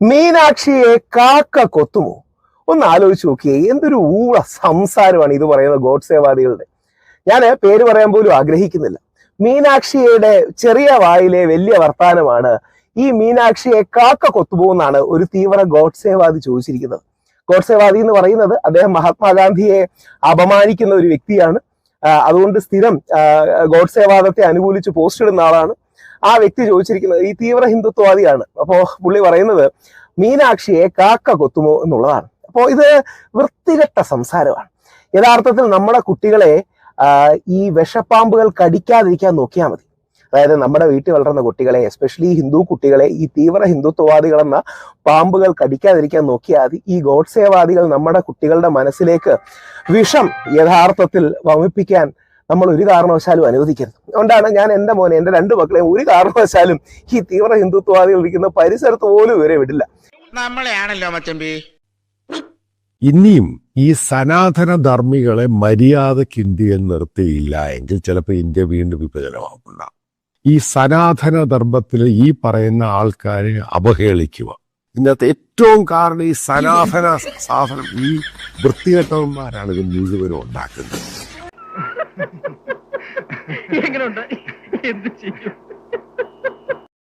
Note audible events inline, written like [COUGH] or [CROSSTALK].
മീനാക്ഷിയെ കാക്ക കൊത്തുമോ? ഒന്ന് ആലോചിച്ച് നോക്കിയേ എന്തൊരു ഊള സംസാരമാണ് ഇത് പറയുന്ന ഗോഡ്സേവാദികളുടെ ഞാൻ പേര് പറയാൻ പോലും ആഗ്രഹിക്കുന്നില്ല. മീനാക്ഷിയുടെ ചെറിയ വായിലെ വലിയ വർത്താനമാണ് ഈ മീനാക്ഷിയെ കാക്ക കൊത്തുപോകുന്നാണ് ഒരു തീവ്ര ഗോഡ്സേവാദി ചോദിച്ചിരിക്കുന്നത്. ഗോഡ്സേവാദി എന്ന് പറയുന്നത് അദ്ദേഹം മഹാത്മാഗാന്ധിയെ അപമാനിക്കുന്ന ഒരു വ്യക്തിയാണ്. അതുകൊണ്ട് സ്ഥിരം ഗോഡ് ഗോഡ്സേവാദത്തെ അനുകൂലിച്ച് പോസ്റ്റ് ഇടുന്ന ആളാണ്. ആ വ്യക്തി ചോദിച്ചിരിക്കുന്നത് ഈ തീവ്ര ഹിന്ദുത്വവാദിയാണ്. അപ്പോ പുള്ളി പറയുന്നത് മീനാക്ഷിയെ കാക്ക കൊത്തുമോ എന്നുള്ളതാണ്. അപ്പോ ഇത് വൃത്തികെട്ട സംസാരമാണ്. യഥാർത്ഥത്തിൽ നമ്മുടെ കുട്ടികളെ ഈ വിഷപ്പാമ്പുകൾ കടിക്കാതിരിക്കാൻ നോക്കിയാൽ മതി. അതായത് നമ്മുടെ വീട്ടിൽ വളർന്ന കുട്ടികളെ എസ്പെഷ്യലി ഹിന്ദു കുട്ടികളെ ഈ തീവ്ര ഹിന്ദുത്വവാദികളെന്ന പാമ്പുകൾ കടിക്കാതിരിക്കാൻ നോക്കിയാൽ മതി. ഈ ഗോഡ്സേവാദികൾ നമ്മുടെ കുട്ടികളുടെ മനസ്സിലേക്ക് വിഷം യഥാർത്ഥത്തിൽ വമിപ്പിക്കാൻ നമ്മൾ ഒരു കാരണവശാലും അനുവദിക്കരുത്. അതുകൊണ്ടാണ് ഞാൻ എന്റെ മോനെ എന്റെ രണ്ട് മക്കളെയും ഒരു കാരണവശാലും ഈ തീവ്ര ഹിന്ദുത്വവാദികൾ ഇരിക്കുന്ന പരിസരത്ത് പോലും ഇവരെ വിടില്ല. നമ്മളെയാണല്ലോ മച്ചമ്പി. ഇനിയും ഈ സനാതന ധർമ്മികളെ മര്യാദയ്ക്ക് ഇന്ത്യയിൽ നിർത്തിയില്ല എങ്കിൽ ചിലപ്പോൾ ഇന്ത്യ വീണ്ടും വിഭജനമാകുന്ന ഈ സനാതന ധർമ്മത്തിൽ ഈ പറയുന്ന ആൾക്കാരെ അവഹേളിക്കുക. ഇന്നത്തെ ഏറ്റവും കാരണം ഈ സനാതന സാധനം ഈ വൃത്തികെട്ടവന്മാരാണ് ഇത് മുഴുവനും ഉണ്ടാക്കുന്നത്. [LAUGHS] എങ്ങനെയുണ്ട് എന്ത് ചെയ്യും?